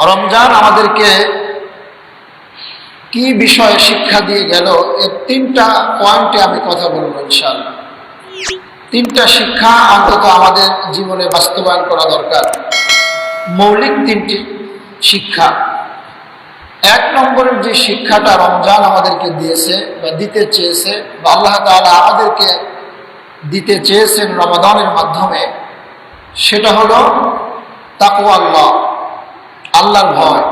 রমজান আমাদেরকে কি বিষয়ে শিক্ষা দিয়ে গেল এর তিনটা পয়েন্টে আমি কথা বলব ইনশাআল্লাহ। তিনটা শিক্ষা অন্তত আমাদের জীবনে বাস্তবায়ন করা দরকার। মৌলিক তিনটি শিক্ষা। এক নম্বরের যে শিক্ষাটা রমজান আমাদেরকে দিয়েছে বা দিতে চেয়েছে বা আল্লাহ তাআলা আমাদেরকে দিতে চেয়েছেন রমাদানের মাধ্যমে, সেটা হলো তাকু আল্লাহ আল্লাহর ভয়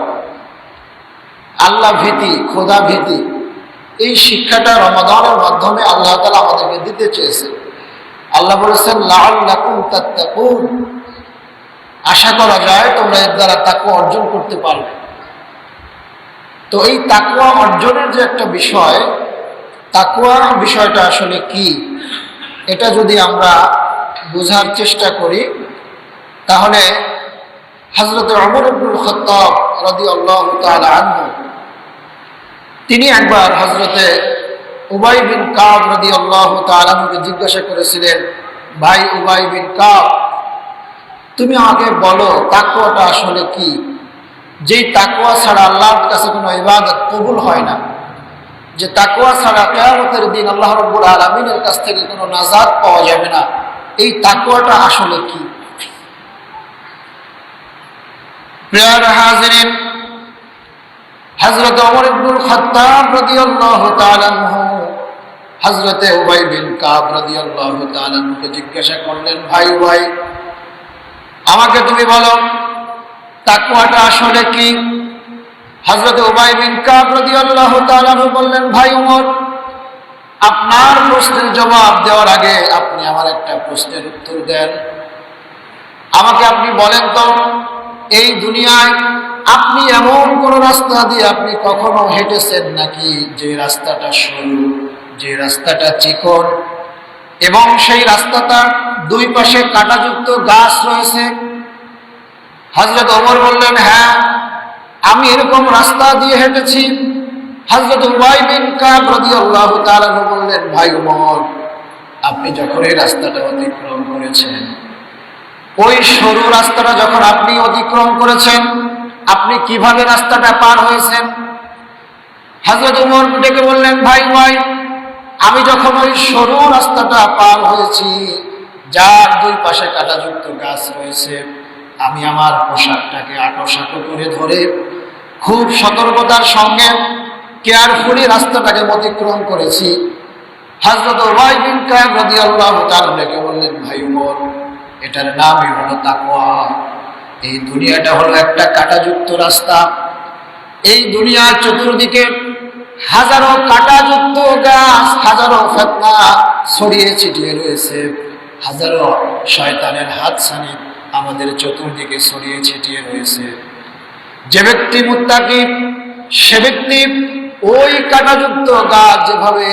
আল্লাহ ভীতি খোদা ভীতি, এই শিক্ষাটা রমাদানের মাধ্যমে আল্লাহ তালা আমাদেরকে দিতে চেয়েছে। আল্লাহ বলেছেন লাল লাকুম তাত্তাকুন। আশা করা যায় তোমরা এর দ্বারা তাকুয়া অর্জন করতে পারবে। তো এই তাকুয়া অর্জনের যে একটা বিষয় তাকুয়া বিষয়টা আসলে কি? এটা যদি আমরা বোঝার চেষ্টা করি, তাহলে রদি আল্লাহ তিনি একবার হজরতে উবাই বিন কাব রদি আল্লাহ তালকে জিজ্ঞাসা করেছিলেন, ভাই উবাই বিন কাব, তুমি আমাকে বলো তাকুয়াটা আসলে কি? যেই তাকুয়া ছাড়া আল্লাহর কাছে কোনো ইবাদত কবুল হয় না, যে তাকুয়া ছাড়া কেয়ামতের দিন আল্লাহ রব্বুল আলমিনের কাছ থেকে কোনো নাজাদ পাওয়া যাবে না, এই তাকুয়াটা আসলে কি? প্রিয়ার হাজিরিন। হজরত অমর ইবনুল খাত্তাব রাদিয়াল্লাহু তাআলা হযরতে উবাই জিজ্ঞাসা করলেন, ভাই ভাই আমাকে তুমি বলো, তাকওয়াটা আসলে কি? হযরত উবাই বিন কাব বললেন, ভাই উমর, আপনার প্রশ্নের জবাব দেওয়ার আগে আপনি আমার একটা প্রশ্নের উত্তর দেন। আমাকে আপনি বলেন তো এই দুনিয়ায় আপনি এমন কোন রাস্তা দিয়ে আপনি কখনো হেঁটেছেন নাকি যে রাস্তাটা সরু, যে রাস্তাটা চিকন? এবং সেই রাস্তাটা দুই পাশে কাটাযুক্ত গাছ রয়েছে। হজরত ওমর বললেন হ্যাঁ আমি এরকম রাস্তা দিয়ে হেঁটেছি। হজরত উবাই বললেন, ভাই ওমর, আপনি যখন এই রাস্তাটা অতিক্রম করেছেন ওই সরু রাস্তাটা যখন আপনি অতিক্রম করেছেন, আপনি কীভাবে রাস্তাটা পার হয়েছেন? হাজরত উমর ডেকে বললেন, ভাই ভাই, আমি যখন ওই সরু রাস্তাটা পার হয়েছি, যার দুই পাশে কাটাযুক্ত গাছ রয়েছে, আমি আমার পোশাকটাকে আটোসাটো করে ধরে খুব সতর্কতার সঙ্গে কেয়ারফুলি রাস্তাটাকে অতিক্রম করেছি। হাজরত ওবাই বিন কায়েব রাদিয়াল্লাহু তাআলা ডেকে বললেন, ভাই উমর এটার নামই হলো তাকওয়া। এই দুনিয়াটা হলো একটা কাটাযুক্ত রাস্তা। এই দুনিয়ার চতুর্দিকে হাজারো কাটাযুক্ত গাছ, হাজারো ফেতনা ছড়িয়ে ছিটিয়ে রয়েছে। হাজারো শয়তানের হাত ছানি আমাদের চতুর্দিকে ছড়িয়ে ছিটিয়ে রয়েছে। যে ব্যক্তি মুত্তাকি, সে ব্যক্তি ওই কাটাযুক্ত গাছ যেভাবে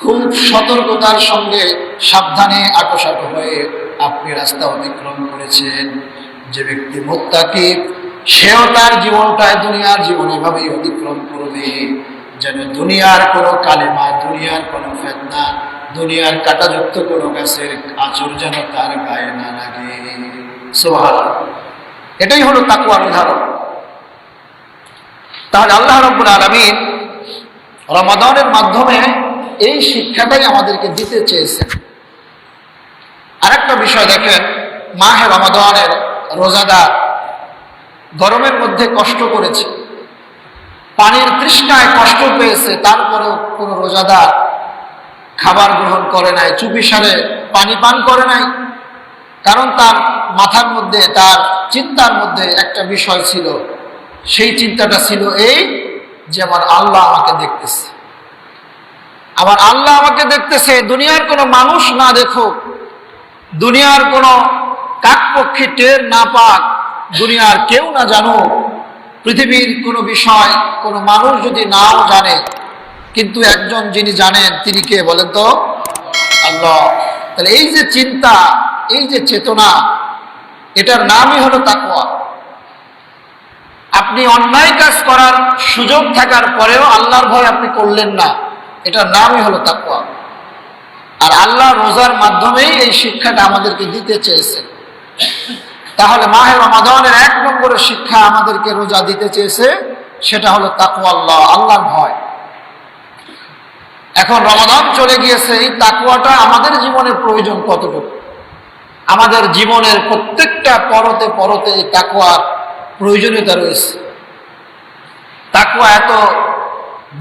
খুব সতর্কতার সঙ্গে সাবধানে আটোসাটো হয়ে আপনি রাস্তা অতিক্রম করেছেন। যে ব্যক্তি মোত্তাকি, সেও তার জীবনটায় দুনিয়ার জীবন এভাবেই অতিক্রম করবে। যেন দুনিয়ার কোনো কালেমা, দুনিয়ার কোনো ফেতনা, দুনিয়ার কাটাযুক্ত কোনো গাছের আচর যেন তার গায়ে না লাগে। সোহাল এটাই হলো তাকুয়ার উদাহরণ। তাহলে আল্লাহ রব্বুল আলমিন রমাদানের মাধ্যমে এই শিক্ষাটাই আমাদেরকে দিতে চেয়েছেন। আরেকটা বিষয় দেখেন, মাহে রমাদানের রোজাদার গরমের মধ্যে কষ্ট করেছে। পানির তৃষ্ণায় কষ্ট পেয়েছে, তারপরেও কোনো রোজাদার খাবার গ্রহণ করে নাই চুপিসারে পানি পান করে নাই। কারণ তার মাথার মধ্যে, তার চিন্তার মধ্যে একটা বিষয় ছিল, সেই চিন্তাটা ছিল এই যে আমার আল্লাহ আমাকে দেখতেছে। আমার আল্লাহ আমাকে দেখতেছে দুনিয়ার কোনো মানুষ না দেখুক দুনিয়ার কোনো কাকপক্ষে টের না পাক, দুনিয়ার কেউ না জানুক। পৃথিবীর কোনো বিষয়, কোনো মানুষ যদি নাও জানে, কিন্তু একজন যিনি জানেন, তিনি কে বলেন তো? আল্লাহ। তাহলে এই যে চিন্তা, এই যে চেতনা, এটার নামই হলো তাকুয়া আপনি অন্যায় কাজ করার সুযোগ থাকার পরেও আল্লাহর ভয় আপনি করলেন না। এটার নামই হলো তাকুয়া আর আল্লাহ রোজার মাধ্যমেই এই শিক্ষাটা আমাদেরকে দিতে চেয়েছেন তাহলে মাহের রমাদানের এক নম্বরের শিক্ষা আমাদেরকে রোজা দিতে চেয়েছে, সেটা হলো তাকু আল্লাহ আল্লাহর ভয়। এখন রমাদান চলে গিয়েছে, এই তাকুয়াটা আমাদের জীবনের প্রয়োজন কতটুকু? আমাদের জীবনের প্রত্যেকটা পরতে পরতে এই তাকুয়ার প্রয়োজনীয়তা রয়েছে। তাকুয়া এত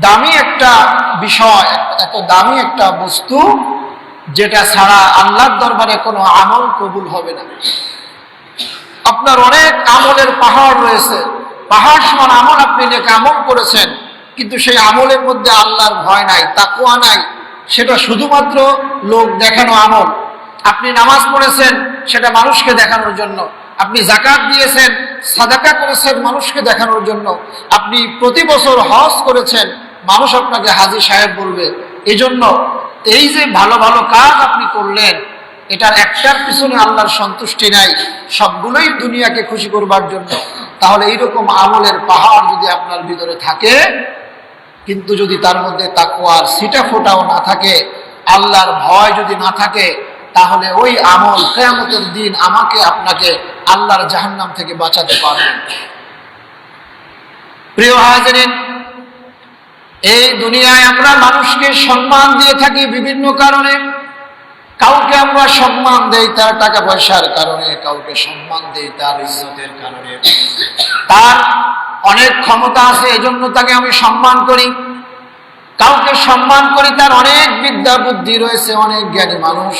দামি একটা বিষয়, এত দামি একটা বস্তু যেটা ছাড়া আল্লাহর দরবারে কোনো আমল কবুল হবে না। আপনার অনেক আমলের পাহাড় রয়েছে। পাহাড় সমান আমল আপনি নেক আমল করেছেন, কিন্তু সেই আমলের মধ্যে আল্লাহর ভয় নাই তাকুয়া নাই। সেটা শুধুমাত্র লোক দেখানো আমল। আপনি নামাজ পড়েছেন, সেটা মানুষকে দেখানোর জন্য। আপনি জাকাত দিয়েছেন, সাদাকা করেছেন মানুষকে দেখানোর জন্য। আপনি প্রতি বছর হজ করেছেন মানুষ আপনাকে হাজি সাহেব বলবে এই জন্য এই যে ভালো ভালো কাজ আপনি করলেন, এটার একটার পিছনে আল্লাহর সন্তুষ্টি নাই, সবগুলোই দুনিয়াকে খুশি করবার জন্য। তাহলে এইরকম আমলের পাহাড় যদি আপনার ভিতরে থাকে, কিন্তু যদি তার মধ্যে তাকুয়ার সিটা ফোটাও না থাকে, আল্লাহর ভয় যদি না থাকে, তাহলে ওই আমল কেয়ামতের দিন আমাকে আপনাকে আল্লাহর জাহান্নাম থেকে বাঁচাতে পারবেন প্রিয় হাজরিন এই দুনিয়ায় আমরা মানুষকে সম্মান দিয়ে থাকি বিভিন্ন কারণে। কাউকে আমরা সম্মান দেই তার টাকা পয়সার কারণে, কাউকে সম্মান দেই তার ইজ্জতের কারণে। তার অনেক ক্ষমতা আছে, এজন্য তাকে আমি সম্মান করি। কাউকে সম্মান করি, তার অনেক বিদ্যা বুদ্ধি রয়েছে, অনেক জ্ঞানী মানুষ,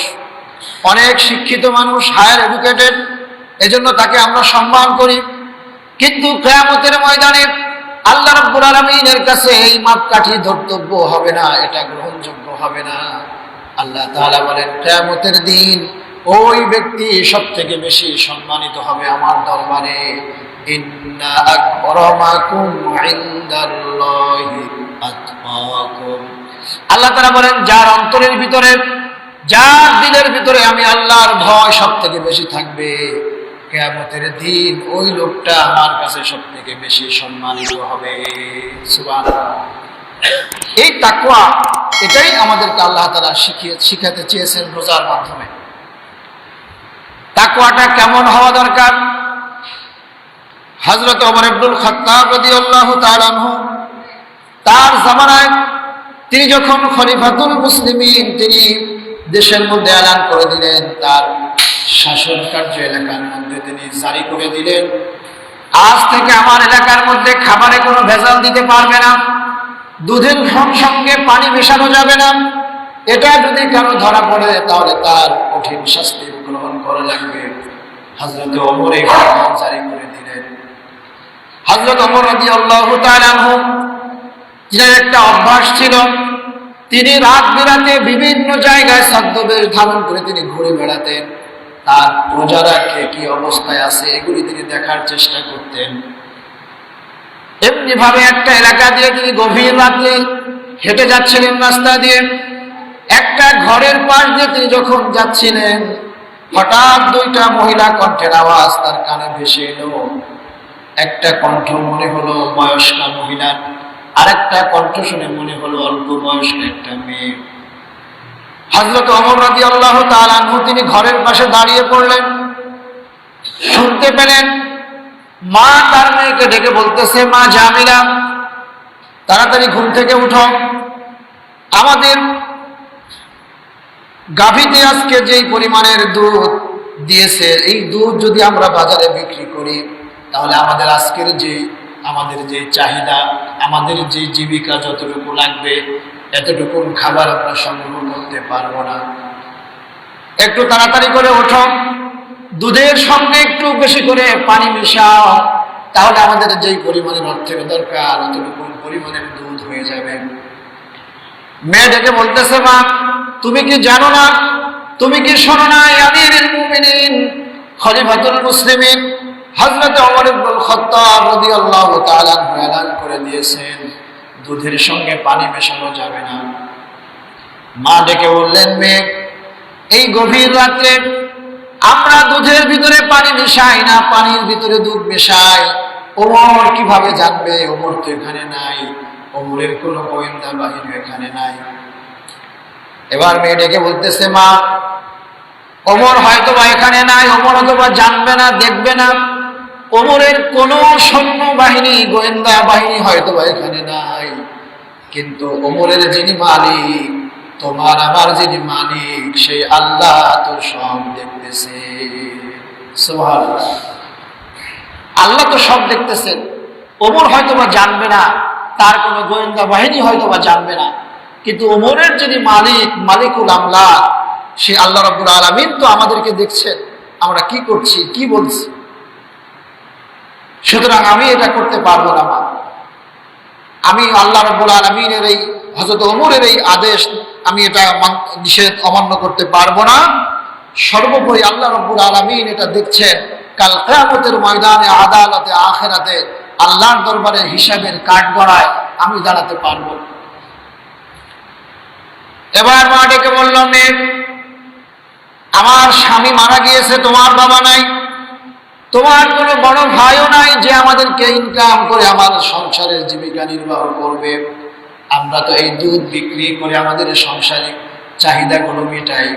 অনেক শিক্ষিত মানুষ, হায়ার এডুকেটেড, এজন্য তাকে আমরা সম্মান করি। কিন্তু কেয়ামতের ময়দানে আল্লাহ রব্বুল আলমিনের কাছে এই মাপকাঠি ধর্তব্য হবে না, এটা গ্রহণযোগ্য হবে না। আল্লাহ তাআলা বলেন, কেয়ামতের দিন ওই ব্যক্তি সব থেকে বেশি সম্মানিত হবে আমার দরবারে। আল্লাহ তাআলা বলেন, যার অন্তরের ভিতরে, যার দিলের ভিতরে আমি আল্লাহর ভয় সব থেকে বেশি থাকবে। কেয়ামতের দিন ওই লোকটা আমার কাছে সব থেকে বেশি সম্মানিত হবে। এই তাকুয়া এটাই আমাদেরকে আল্লাহ তালা শিখিয়ে শিখাতে চেয়েছেন রোজার মাধ্যমে। তাকুয়াটা কেমন হওয়া দরকার? হজরত অমর আব্দুল খত্তাব তার জামানায় তিনি যখন খলিফাতুল মুসলিমিন তিনি দেশের মধ্যে এলান করে দিলেন, তার শাসন কার্য এলাকার মধ্যে তিনি জারি করে দিলেন। আজ থেকে আমার এলাকার মধ্যে খাবারে কোনো ভেজাল দিতে পারবে না। দুধের সঙ্গে পানি মেশানো যাবে না। এটা যদি কারও ধরা পড়ে, তাহলে তার কঠিন শাস্তি গ্রহণ করা লাগবে। হজরত অমর এই জারি করে দিলেন। হজরত অমর রদি আল্লাহ যার একটা অভ্যাস ছিল। তিনি রাত বিরাতে বিভিন্ন জায়গায় ছদ্মবেশ ধারণ করে তিনি ঘুরে বেড়াতেন। তার প্রজারা কে কি অবস্থায় আছে, এগুলি তিনি দেখার চেষ্টা করতেন। এমনি ভাবে একটা এলাকা দিয়ে তিনি গভীর রাত্রে হেঁটে যাচ্ছিলেন রাস্তা দিয়ে। একটা ঘরের পাশ দিয়ে তিনি যখন যাচ্ছিলেন, হঠাৎ দুইটা মহিলা কণ্ঠের আওয়াজ তার কানে ভেসে এলো। একটা কণ্ঠ মনে হলো বয়স্কা মহিলার, আরেকটা কণ্ঠ শুনে মনে হলো অল্প বয়স্ক একটা মেয়ে হজরত অমর রাজি আল্লাহ তালু তিনি ঘরের পাশে দাঁড়িয়ে পড়লেন। শুনতে পেলেন মা তার মেয়েকে ডেকে বলতেছে, মা জামিলা, তাড়াতাড়ি ঘুম থেকে উঠো। আমাদের গাভীতে আজকে যেই পরিমাণের দুধ দিয়েছে, এই দুধ যদি আমরা বাজারে বিক্রি করি, তাহলে আমাদের আজকের যে, আমাদের যে চাহিদা, আমাদের যে জীবিকা যতটুকু লাগবে এতটুকু খাবার আমরা সংগ্রহ করতে পারব না। একটু তাড়াতাড়ি করে ওঠো। দুধের সঙ্গে একটু বেশি করে পানি মিশাও। তাহলে আমাদের যেই পরিমাণের অর্থের দরকার অতটুকু পরিমাণের দুধ হয়ে যাবে। মেয়ে ডেকে বলতেছে, মা, তুমি কি জানো না? তুমি কি শোনো না আমিরুল মুমিনিন, খলিফাতুল মুসলিমিন, হযরত ওমর ইবনুল খাত্তাব রাদিয়াল্লাহু করে দিয়েছেন? দুধের সঙ্গে পানি মেশানো যাবে না। মা ডেকে বললেন, মেয়ে, এই গভীর রাত্রে আমরা দুধের ভিতরে পানি মেশাই না, পানির ভিতরে দুধ মেশাই। ওমর কীভাবে জানবে? ওমর তো এখানে নাই। ওমরের কোনো গোয়েন্দা বাহিনী এখানে নাই। এবার মেয়ে ডেকে বলতেছে, মা, ওমর হয়তো বা এখানে নাই, ওমর হয়তো বা জানবে না, দেখবে না। ওমরের কোন সৈন্য বাহিনী, গোয়েন্দা বাহিনী হয়তো এখানে নাই। কিন্তু ওমরের যিনি মালিক, তোমার আমার যিনি মালিক, সেই আল্লাহ তো সব দেখতেছে। আল্লাহ তো সব দেখতেছেন ওমর হয়তো বা জানবে না, তার কোনো গোয়েন্দা বাহিনী হয়তো বা জানবে না। কিন্তু ওমরের যিনি মালিক, মালিকুল আমলা সে আল্লাহ রব্বুল আলমিন তো আমাদেরকে দেখছেন। আমরা কি করছি, কি বলছি? সুতরাং আমি এটা করতে পারব না আমি আল্লাহ রব্বুল আলমিনের এই হজরত ওমরের এই আদেশ, আমি এটা নিষেধ অমান্য করতে পারব না। সর্বোপরি আল্লাহ রব্বুল আলমিন এটা দেখছেন, কাল কেয়ামতের ময়দানে, আদালতে, আখেরাতে, আল্লাহর দরবারে হিসাবের কাঠ গড়ায় আমি দাঁড়াতে পারব। এবার মা ডেকে বলল, মেয়ে, আমার স্বামী মারা গিয়েছে, তোমার বাবা নাই? তোমার কোনো বড় ভাইও নাই যে আমাদেরকে ইনকাম করে আমার সংসারের জীবিকা নির্বাহ করবে। আমরা তো এই দুধ বিক্রি করে আমাদের সংসারিক চাহিদাগুলো মেটাই।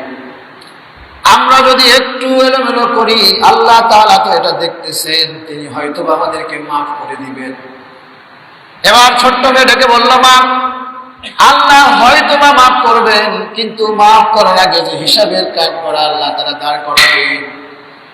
আমরা যদি একটু এলোমেলো করি, আল্লাহ তাআলা তো এটা দেখতেছেন, তিনি হয়তো আমাদেরকে মাফ করে দিবেন। এবার ছোট্ট মেয়ে ডেকে বলল, মা, আল্লাহ হয়তো বা মাফ করবেন, কিন্তু মাফ করার আগে যে হিসাবের কাজ করা আল্লাহ তারা দাঁড় করাবেন।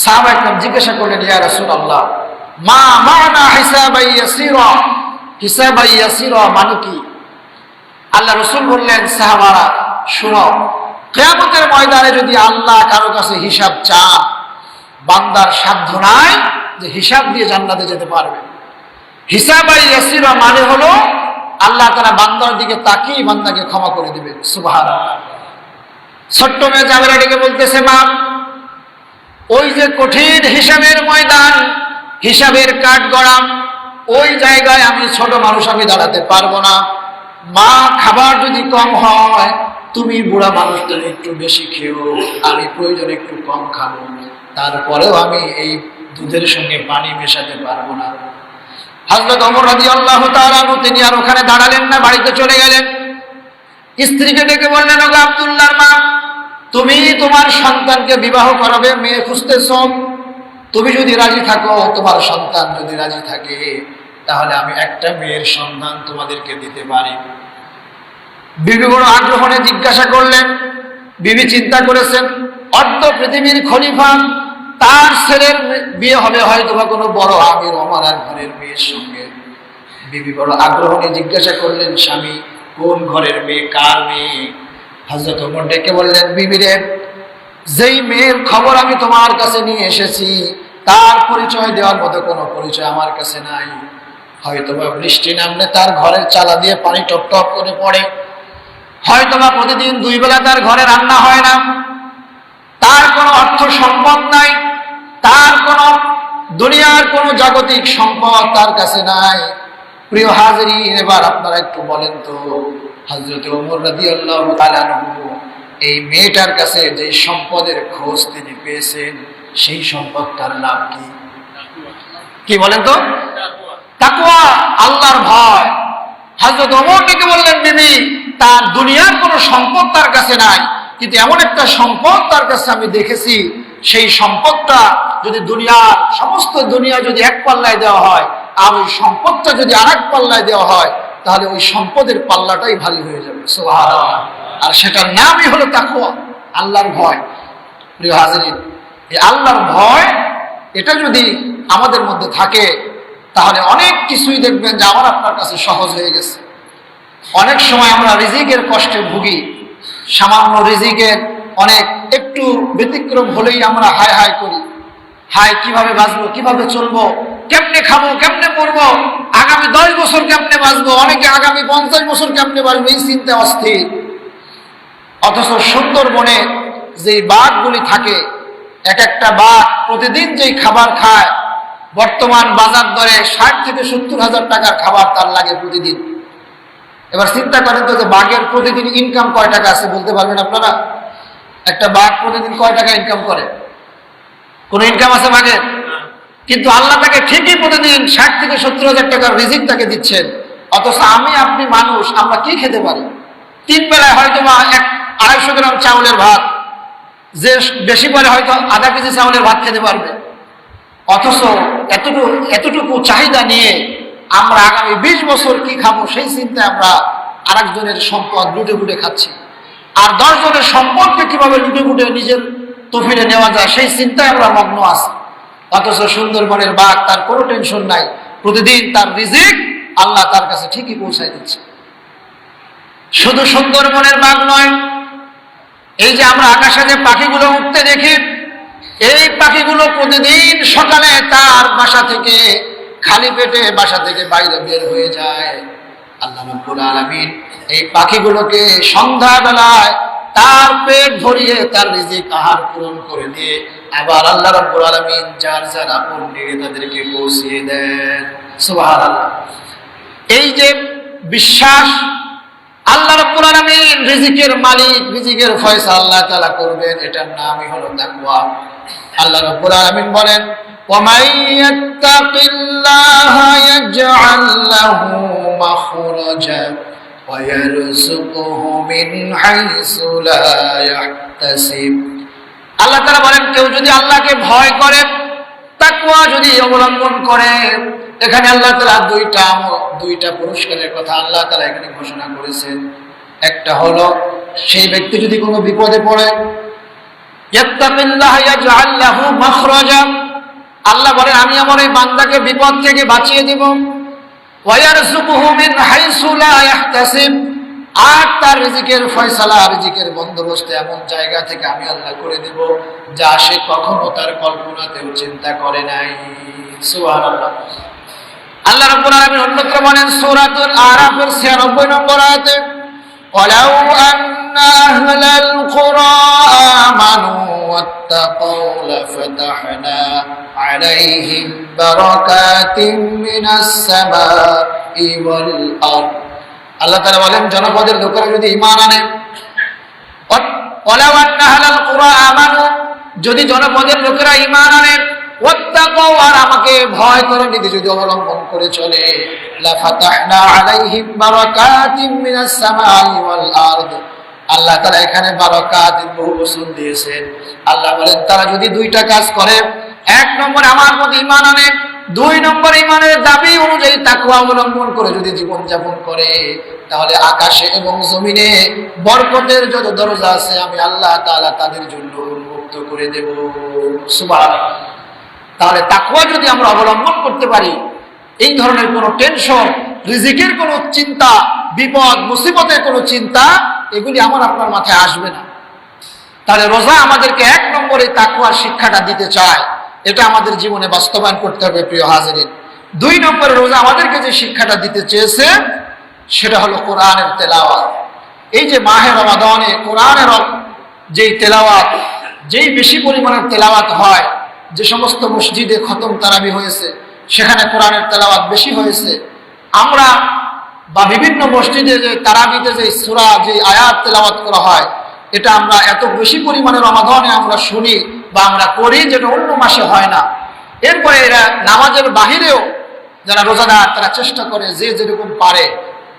সাহাবা একদম জিজ্ঞাসা করলেন, ইয়া রাসূলুল্লাহ, মা মানা হিসাবাই ইয়াসিরা? হিসাবাই ইয়াসিরা মানে কি? আল্লাহ রসুল বললেন, সাহাবারা, শুনো, কেয়ামতের ময়দানে যদি আল্লাহ কারও কাছে হিসাব চান বান্দার সাধ্য নাই যে হিসাব দিয়ে জান্নাতে যেতে পারবে। হিসাব আর ইয়াসিরা মানে হলো, আল্লাহ তারা বান্দার দিকে তাকিয়ে বান্দাকে ক্ষমা করে দিবে সুবাহান ছোট্ট মেয়ে জামেরা ডেকে বলতেছে, মা ওই যে কঠিন হিসাবের ময়দান, হিসাবের কাঠ গড়া ওই জায়গায় আমি ছোট মানুষ আমি দাঁড়াতে পারব না। মা খাবার যদি কম হয়, তুমি বুড়া মানুষ তো একটু বেশি খেও আমি প্রয়োজন একটু কম খাব। তারপরেও আমি এই দুধের সঙ্গে পানি মেশাতে পারব না। হজরত অমর রাজি আল্লাহ তাআলা তিনি আর ওখানে দাঁড়ালেন না, বাড়িতে চলে গেলেন। স্ত্রীকে ডেকে বললেন, ওগো আব্দুল্লাহর মা তুমি তোমার সন্তানকে বিবাহ করাবে, মেয়ে খুঁজতেছ, তুমি যদি রাজি থাকো, তোমার সন্তান যদি রাজি থাকে, তাহলে আমি একটা মেয়ের সন্ধান তোমাদেরকে দিতে পারি। বিবি বড় আগ্রহণে জিজ্ঞাসা করলেন, বিবি চিন্তা করেছেন, অর্ধ পৃথিবীর খলিফা, তার ছেলের বিয়ে হবে হয়তো বা কোনো বড় আমির অমারার ঘরের মেয়ের সঙ্গে। বিবি বড় আগ্রহ জিজ্ঞাসা করলেন, স্বামী, কোন ঘরের মেয়ে, কার মেয়ে? হজরত ওমর ডেকে বললেন বিবিরে যেই মেয়ের খবর আমি তোমার কাছে নিয়ে এসেছি, তার পরিচয় দেওয়ার মতো কোনো পরিচয় আমার কাছে নাই। হয়তো বা বৃষ্টি নামলে তার ঘরের চালা দিয়ে পানি টপ টপ করে পড়ে। হয়তো বা প্রতিদিন দুই বেলা তার ঘরে রান্না হয় না। তার কোনো অর্থ সম্পদ নাই। তার কোনো দুনিয়ার কোনো জাগতিক সম্পদ তার কাছে নাই। প্রিয় হাজরি এবার আপনারা একটু বলেন তো হজরত ওমর তাআলা আনহু, এই মেয়েটার কাছে যে সম্পদের খোঁজ তিনি পেয়েছেন, সেই সম্পদটার নাম কি? কি বলেন তো? তাকুয়া আল্লাহর ভয়। হজরত ওমর ডেকে বললেন, বিবি, তার দুনিয়ার কোনো সম্পদ তার কাছে নাই। কিন্তু এমন একটা সম্পদ তার কাছে আমি দেখেছি। সেই সম্পদটা যদি দুনিয়ার সমস্ত দুনিয়া যদি এক পাল্লায় দেওয়া হয়, আর ওই সম্পদটা যদি আর এক পাল্লায় দেওয়া হয় তাহলে ওই সম্পদের পাল্লাটাই ভারী হয়ে যাবে। আর সেটার নামই হলো তাকুয়া আল্লাহর ভয়। প্রিয় হাজরিন, এই আল্লাহর ভয়, এটা যদি আমাদের মধ্যে থাকে, তাহলে অনেক কিছুই দেখবেন যে আমার আপনার কাছে সহজ হয়ে গেছে। অনেক সময় আমরা রিজিকের কষ্টে ভুগি, সামান্য রিজিকের অনেক একটু ব্যতিক্রম হলেই আমরা হায় হায় করি। হায়, কীভাবে বাঁচবো, কীভাবে চলবো কেমনে খাব, কেমনে পড়ব, আগামী দশ বছর কেমনে বাঁচবো, অনেকে আগামী পঞ্চাশ বছর কেমনে বাঁচবো এই চিন্তা অস্থির। অথচ সুন্দরবনে যেই বাঘগুলি থাকে, এক একটা বাঘ প্রতিদিন যেই খাবার খায়, বর্তমান বাজার দরে ষাট থেকে সত্তর হাজার টাকার খাবার তার লাগে প্রতিদিন। এবার চিন্তা করেন তো যে বাঘের প্রতিদিন ইনকাম কয় টাকা আছে বলতে পারবেন আপনারা? একটা বাঘ প্রতিদিন কয় টাকা ইনকাম করে? কোনো ইনকাম আছে বাঘের? কিন্তু আল্লাহ তাকে ঠিকই প্রতিদিন ষাট থেকে সত্তর হাজার টাকার রিজিক তাকে দিচ্ছেন। অথচ আমি আপনি মানুষ, আমরা কি খেতে পারি? তিন বেলায় হয়তো বা এক আড়াইশো গ্রাম চাউলের ভাত, যে বেশি করে হয়তো আধা কেজি চাউলের ভাত খেতে পারবে। অথচ এতটুকু এতটুকু চাহিদা নিয়ে আমরা আগামী বিশ বছর কি খাব, সেই চিন্তায় আমরা আরেকজনের সম্পদ লুটে ফুটে খাচ্ছি। আর দশজনের সম্পদকে কীভাবে লুটে ফুটে নিজের তফিলে নেওয়া যায়, সেই চিন্তায় আমরা মগ্ন আছি। অথচ সুন্দরবনের বাঘ, তার কোনো টেনশন নাই। প্রতিদিন তার রিজিক আল্লাহ তার কাছে ঠিকই পৌঁছায় দিচ্ছে। শুধু সুন্দরবনের বাঘ নয়, এই যে আমরা আকাশে যে পাখিগুলো উঠতে দেখি, এই পাখিগুলো প্রতিদিন সকালে তার বাসা থেকে, খালি পেটে বাসা থেকে বাইরে বের হয়ে যায়। আল্লাহ আলামিন এই পাখিগুলোকে সন্ধ্যাবেলায় তার পেট ভরিয়ে তার রিজিক আহার পূরণ করে দিয়ে আবার আল্লাহ রব্বুল আলামিন যার যার আপন নিয়ে তাদেরকে পৌঁছিয়ে দেন সুবহানাল্লাহ এই যে বিশ্বাস আল্লাহ রাব্বুল আলামিন রিজিকের মালিক রিজিকের ফয়সালা আল্লাহ তাআলা করবেন এটার নামই হলো তাকওয়া আল্লাহ রাব্বুল আলামিন বলেন ومن يتق الله يجعل له مخرجا আল্লাহ তারা বলেন, কেউ যদি আল্লাহকে ভয় করে তাকুয়া যদি অবলম্বন করে, এখানে আল্লাহ তালা দুইটা দুইটা পুরস্কারের কথা আল্লাহ তালা এখানে ঘোষণা করেছেন। একটা হলো, সেই ব্যক্তি যদি কোনো বিপদে পড়ে আল্লাহ বলেন, আমি আমার এই বান্দাকে বিপদ থেকে বাঁচিয়ে দিব। আর তার রিজিকের ফয়সালা রিজিকের বন্দোবস্ত এমন জায়গা থেকে আমি আল্লাহ করে দেব যা সে কখনো তার কল্পনাতেও চিন্তা করে নাই সুবহানাল্লাহ আল্লাহ রাব্বুল আলামিন অন্যত্র বলেন সূরাতুল আরাফের 96 নম্বর আয়াতে ولو أن أهل القرى آمنوا واتقوا لفتحنا عليهم بركات من السماء والأرض আল্লাহ তাআলা বলেন জনপদের লোকেরা যদি ঈমান আনে ولو أن أهل القرى آمنوا যদি জনপদের লোকেরা ঈমান আনে ওয়াত্তাকাও আর আমাকে ভয় করে নিতে যদি অবলম্বন করে চলে লাফাতাহনা আলাইহিম বারাকাতিম মিনাস সামাই ওয়াল আরদ আল্লাহ তারা এখানে বারাকাতের বহু বচন দিয়েছেন। আল্লাহ বলেন, তারা যদি দুইটা কাজ করে, এক নম্বর আমার প্রতি ঈমান আনে, দুই নম্বর ঈমানের দাবি অনুযায়ী তাকওয়া অবলম্বন করে যদি জীবন যাপন করে, তাহলে আকাশে এবং জমিনে বরকতের যত দরজা আছে, আমি আল্লাহ তাআলা তাদের জন্য উন্মুক্ত করে দেব। সুবহানাল্লাহ। তাহলে তাকুয়া যদি আমরা অবলম্বন করতে পারি, এই ধরনের কোনো টেনশন রিজিকের কোনো চিন্তা, বিপদ, মুসিবতের কোনো চিন্তা, এগুলি আমার আপনার মাথায় আসবে না। তাহলে রোজা আমাদেরকে এক নম্বরে তাকুয়ার শিক্ষাটা দিতে চায়। এটা আমাদের জীবনে বাস্তবায়ন করতে হবে, প্রিয় হাজিরিন। দুই নম্বরে রোজা আমাদেরকে যে শিক্ষাটা দিতে চেয়েছে, সেটা হলো কোরআনের তেলাওয়াত। এই যে মাহে রমাদানে কোরআনের যেই তেলাওয়াত, যেই বেশি পরিমাণের তেলাওয়াত হয়, যে সমস্ত মসজিদে খতম তারাবি হয়েছে, সেখানে কোরআনের তেলাওয়াত বেশি হয়েছে আমরা বা বিভিন্ন মসজিদে যে তারাবিতে যে সুরা, যে আয়াত তেলাওয়াত করা হয়, এটা আমরা এত বেশি পরিমাণে রমাদানে আমরা শুনি বা আমরা করি যেটা অন্য মাসে হয় না। এরপরে এরা নামাজের বাহিরেও যারা রোজাদার, তারা চেষ্টা করে যে যেরকম পারে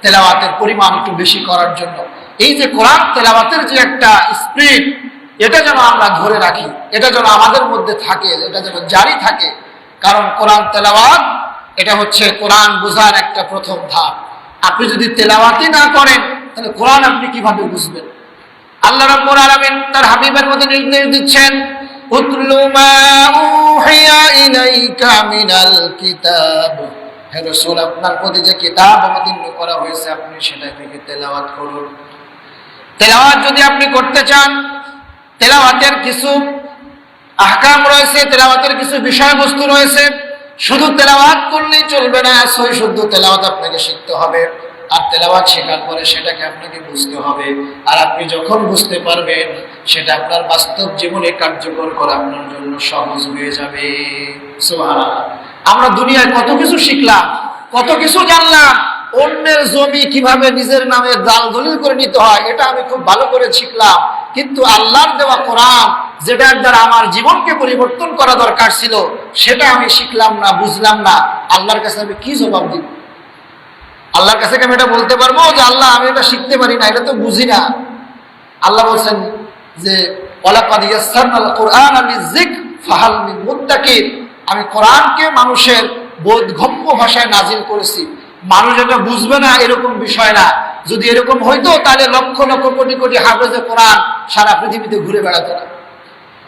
তেলাওয়াতের পরিমাণ একটু বেশি করার জন্য। এই যে কোরআন তেলাওয়াতের যে একটা স্পিড, এটা যেন আমরা ধরে রাখি, এটা যেন আমাদের মধ্যে থাকে, এটা যেন জারি থাকে। কারণ কোরআন তেলাওয়াত এটা হচ্ছে কোরআন বোঝার একটা প্রথম ধাপ। আপনি যদি তেলাওয়াতই না করেন, তাহলে কোরআন আপনি কীভাবে বুঝবেন? আল্লাহ রাব্বুল আলামিন তার হাবিবের মধ্যে নির্দেশ দিচ্ছেন, উতলু মা উহিয়া ইলাইকা মিনাল কিতাব। হে রাসূল, আপনার প্রতি যে কিতাব অবতীর্ণ করা হয়েছে, আপনি সেটা থেকে তেলাওয়াত করুন। তেলাওয়াত যদি আপনি করতে চান, তেলাওয়াতের কিছু আহকাম রয়েছে, তেলাওয়াতের কিছু বিষয়বস্তু রয়েছে শুধু তেলাওয়াত করলেই চলবে না, সই শুদ্ধ তেলাওয়াত আপনাকে শিখতে হবে। আর তেলাওয়াত শেখার পরে সেটাকে আপনাকে বুঝতে হবে। আর আপনি যখন বুঝতে পারবেন, সেটা আপনার বাস্তব জীবনে কার্যকর করা আপনার জন্য সহজ হয়ে যাবে। আমরা দুনিয়ায় কত কিছু শিখলাম, কত কিছু জানলাম, অন্যের জমি কীভাবে নিজের নামে দাল দলিল করে নিতে হয়, এটা আমি খুব ভালো করে শিখলাম। কিন্তু আল্লাহর দেওয়া কোরআন যেটার দ্বারা আমার জীবনকে পরিবর্তন করা দরকার ছিল, সেটা আমি শিখলাম না, বুঝলাম না। আল্লাহর কাছে আমি কি জবাব দিব? আল্লাহর কাছে আমি এটা বলতে পারব যে, আল্লাহ, আমি এটা শিখতে পারি না, এটা তো বুঝি না? আল্লাহ বলছেন যে আমি কোরআনকে মানুষের বোধগম্য ভাষায় নাজিল করেছি। মানুষ এটা বুঝবে না, এরকম বিষয় না। যদি এরকম হইতো, তাহলে লক্ষ লক্ষ কোটি কোটি হাফেজে কোরআন সারা পৃথিবীতে ঘুরে বেড়াতো না।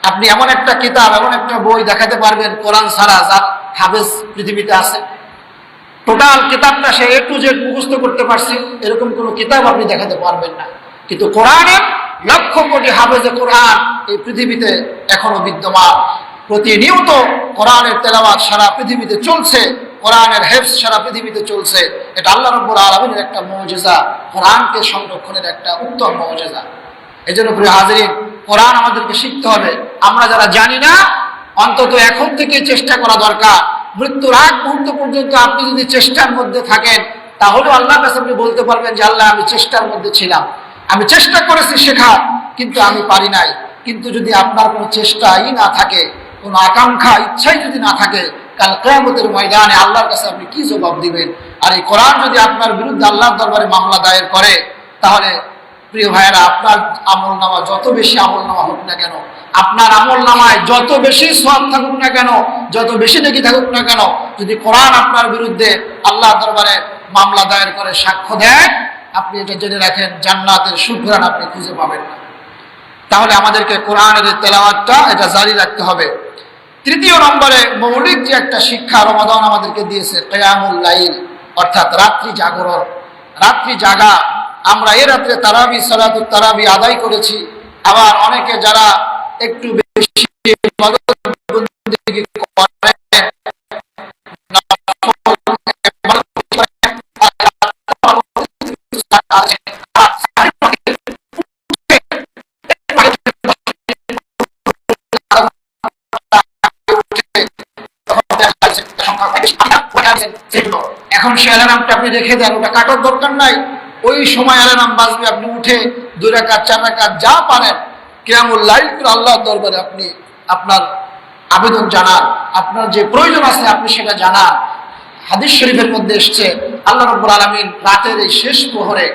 আপনি এমন একটা কিতাব, এমন একটা বই দেখাতে পারবেন, কোরআন ছাড়া যার হাফেজ পৃথিবীতে আছে। টোটাল কিতাবটা সে এ টু জেড করতে পারছে, এরকম কোনো কিতাব আপনি দেখাতে পারবেন না। কিন্তু কোরআনের লক্ষ কোটি হাফেজে কোরআন এই পৃথিবীতে এখনও বিদ্যমান। প্রতিনিয়ত কোরআনের তেলাওয়াত সারা পৃথিবীতে চলছে, কোরআনের হেফস সারা পৃথিবীতে চলছে। এটা আল্লাহ রব্বুল আলমিনের একটা মৌজেজা, কোরআনকে সংরক্ষণের একটা উত্তম মৌজেজা। এই জন্য প্রিয় হাজরিন, কোরআন আমাদেরকে শিখতে হবে। আমরা যারা জানি না, অন্তত এখন থেকে চেষ্টা করা দরকার। মৃত্যুর আগ মুহূর্ত পর্যন্ত আপনি যদি চেষ্টার মধ্যে থাকেন তাহলে আল্লাহর কাছে আপনি বলতে পারবেন যে, আল্লাহ, আমি চেষ্টার মধ্যে ছিলাম। আমি চেষ্টা করেছি শেখার, কিন্তু আমি পারি নাই। কিন্তু যদি আপনার কোনো চেষ্টাই না থাকে, কোনো আকাঙ্ক্ষা, ইচ্ছাই যদি না থাকে, কাল কেয়ামতের ময়দানে আল্লাহর কাছে আপনি কি জবাব দিবেন? আর এই কোরআন যদি আপনার বিরুদ্ধে আল্লাহর দরবারে মামলা দায়ের করে, তাহলে প্রিয় ভাইয়েরা, আপনার আমল নামা যত বেশি আমল নামা হোক না কেন, আপনার আমল নামায় যত বেশি সব থাকুক না কেন, যত বেশি নেকি থাকুক না কেন, যদি কোরআন আপনার বিরুদ্ধে আল্লাহ দরবারে মামলা দায়ের করে সাক্ষ্য দেয়, আপনি এটা জেনে রাখেন, জান্নাতের সুঘ্রাণ আপনি খুঁজে পাবেন না। তাহলে আমাদেরকে কোরআনের তেলাওয়াতটা এটা জারি রাখতে হবে। তৃতীয় নম্বরে মৌলিক যে একটা শিক্ষা রমাদান আমাদেরকে দিয়েছে, কেয়ামুল লাইল, অর্থাৎ রাত্রি জাগরণ। রাত্রি জাগা আমরা এ রাত্রে তারাবি সালাতু তারাবি আদায় করেছি। আবার অনেকে যারা একটু বেশি এখন সে অ্যালার্মটা আপনি রেখে দেন, ওটা কাটার দরকার নাই। ওই সময় অ্যালার্ম বাজবে আপনি উঠে দুই রাকাত, চার রাকাত যা পারেন কেমন লাইভ করে আল্লাহর দরবারে আপনি আপনার আবেদন জানান, আপনার যে প্রয়োজন আছে আপনি সেটা জানান। হাদিস শরীফের মধ্যে এসছে, আল্লাহ রব্বুল আলমিন রাতের এই শেষ প্রহরে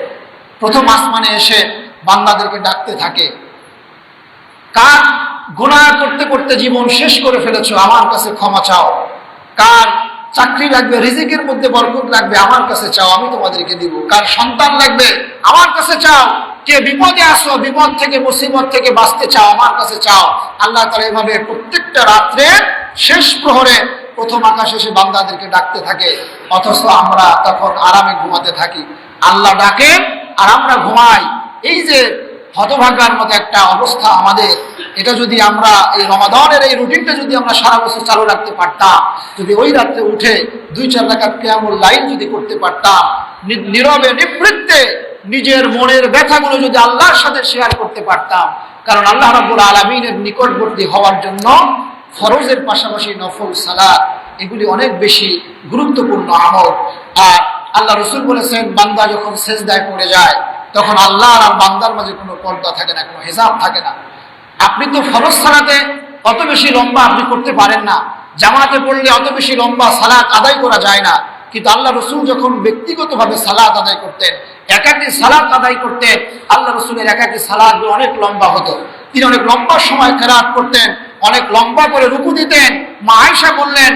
প্রথম আসমানে এসে বান্দাদেরকে ডাকতে থাকে, কার গুনাহ করতে করতে জীবন শেষ করে ফেলেছো, আমার কাছে ক্ষমা চাও, কার চাকরি লাগবে, রিজিকের মধ্যে বরকত লাগবে, আমার কাছে চাও, আমি তোমাদেরকে দিব। কার সন্তান লাগবে, আমার কাছে চাও। কে বিপদে আসো, বিপদ থেকে, মুসিবত থেকে বাঁচতে চাও, আমার কাছে চাও। আল্লাহ তালা এভাবে প্রত্যেকটা রাত্রে শেষ প্রহরে প্রথম আকাশে এসে বান্দাদেরকে ডাকতে থাকে। অথচ আমরা তখন আরামে ঘুমাতে থাকি। আল্লাহ ডাকে আর আমরা ঘুমাই। এই যে হতভাগ্যার মতো একটা অবস্থা আমাদের। এটা যদি আমরা এই রমাদানের এই রুটিনটা যদি আমরা সারা বছর চালু রাখতে পারতাম, যদি ওই রাত্রে উঠে দুই চার রাখাত কেমন লাইন যদি করতে পারতাম নীরবে নিবৃত্তে নিজের মনের ব্যথাগুলো যদি আল্লাহর সাথে শেয়ার করতে পারতাম, কারণ আল্লাহ রাব্বুল আলমিনের নিকটবর্তী হওয়ার জন্য ফরজের পাশাপাশি নফল সালাদ এগুলি অনেক বেশি গুরুত্বপূর্ণ আমল। আর আল্লাহ রসুল বলেছেন, বান্দা যখন সেজদায় পড়ে যায় তখন আল্লাহ আর বান্দার মাঝে কোনো পর্দা থাকে না, কোনো হিসাব থাকে না। আপনি তো ফরজ সালাতে অত বেশি লম্বা আপনি করতে পারেন না। জামাতে পড়লে অত বেশি লম্বা সালাত আদায় করা যায় না। কিন্তু আল্লাহ রসুল যখন ব্যক্তিগতভাবে সালাত আদায় করতেন একাকি সালাত আদায় করতেন, আল্লাহ রসুলের একাকি সালাদ অনেক লম্বা হতো। তিনি অনেক লম্বা সময় কেরাত করতেন, অনেক লম্বা করে রুকু দিতেন। মা আয়সা বললেন,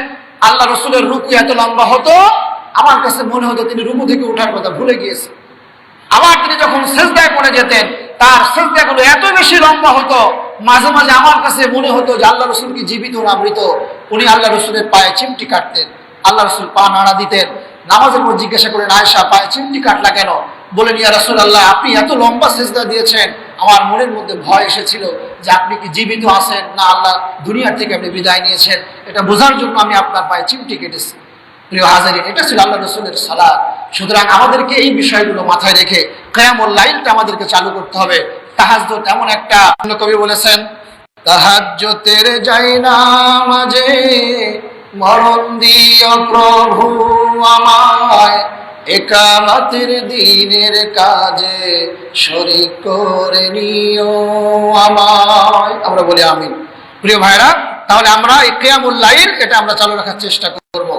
আল্লাহ রসুলের রুকু এত লম্বা হতো, আমার কাছে মনে হতো তিনি রুকু থেকে ওঠার কথা ভুলে গিয়েছে আবার তিনি যখন সেজদায় পড়ে যেতেন, তার সেজদাগুলো এত বেশি লম্বা হতো, মাঝে মাঝে আমার কাছে মনে হতো যে আল্লাহ রসুল কি জীবিত না মৃত। উনি আল্লাহ রসুলের পায়ে চিমটি কাটতেন, আল্লাহ রসুল পা নাড়া দিতেন। নামাজের পর জিজ্ঞাসা করেন আয়সা পায়ে চিমটি কাটলা কেন? বলেন ইয়া রসুল আল্লাহ আপনি এত লম্বা সেজদা দিয়েছেন, আমার মনের মধ্যে ভয় এসেছিল যে আপনি কি জীবিত আছেন না আল্লাহ দুনিয়ার থেকে আপনি বিদায় নিয়েছেন। এটা বোঝার জন্য আমি আপনার পায়ে চিমটি কেটেছি। প্রিয় হাজারিন এটা ছিল আল্লাহ রসুলের সালাদ সুতরাং আমাদেরকে এই বিষয়গুলো মাথায় রেখে কেয়ামুল লাইলটা আমাদেরকে চালু করতে হবে। তাহাজ্জুদ এমন একটা কবি বলেছেন, তাহাজ্জুদের যাই না মাঝে মরণ দিও প্রভু আমায়। একামতের দিনের কাজে শরিক করে নিও আমায়। আমরা বলি আমি প্রিয় ভাইরা, তাহলে আমরা এই কেয়ামুল এটা আমরা চালু রাখার চেষ্টা করব।